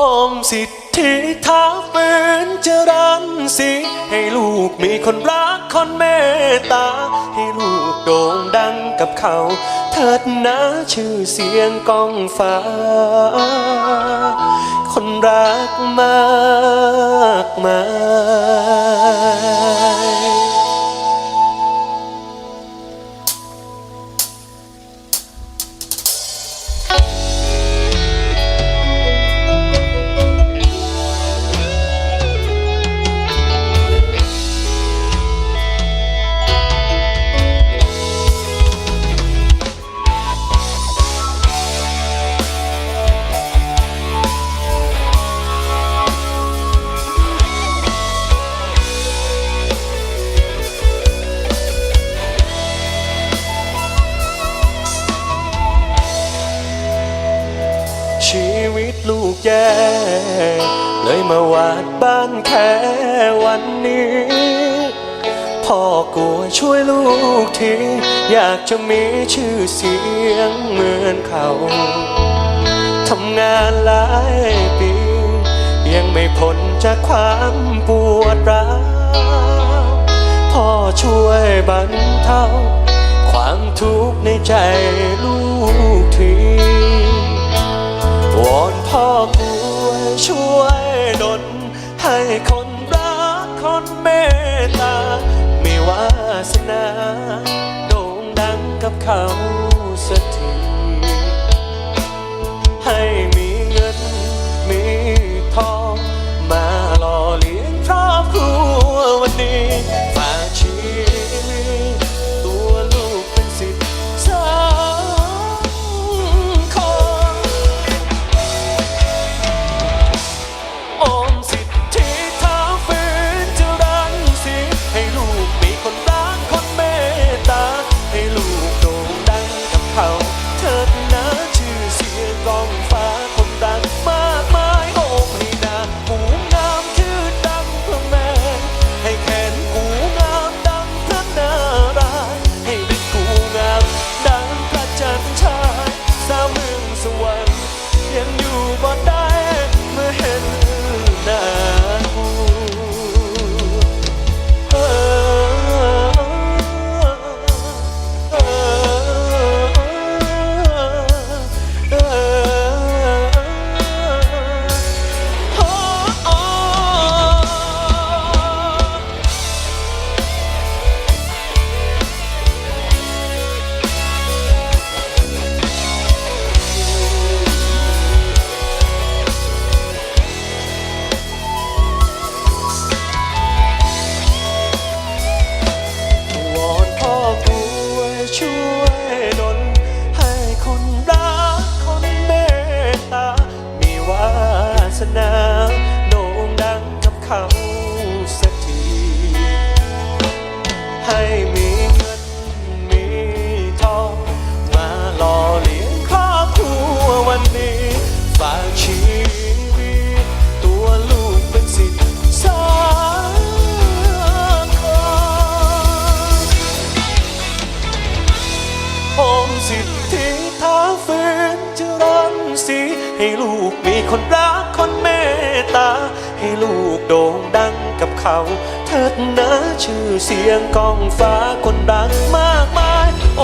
อมสิทธิท้าฝืนจะรันสิ ให้ลูกมีคนรักคนเมตตา ให้ลูกโด่งดังกับเขา เถิดนะชื่อเสียงก้องฟ้า คนรักมากมาย ตลูกแย่เลยมาวาดบ้านแค่วันนี้ พ่อกลัวช่วยลูกที อยากจะมีชื่อเสียงเหมือนเขา ทำงานหลายปี ยังไม่พ้นจากความปวดร้าวพ่อช่วยบรรเทาความทุกข์ในใจลูก ดลให้คนรักคนเมตตามีวาสนาโด่งดังกับเขาสักทีให้ สี ให้ลูกมีคนรักคนเมตตา ให้ลูกโด่งดังกับเขา เถิดนะชื่อเสียงกองฟ้าคนดังมากมายโอ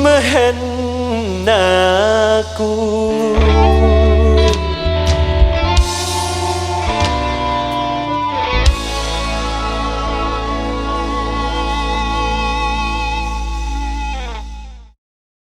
เมื่อเห็นหน้ากู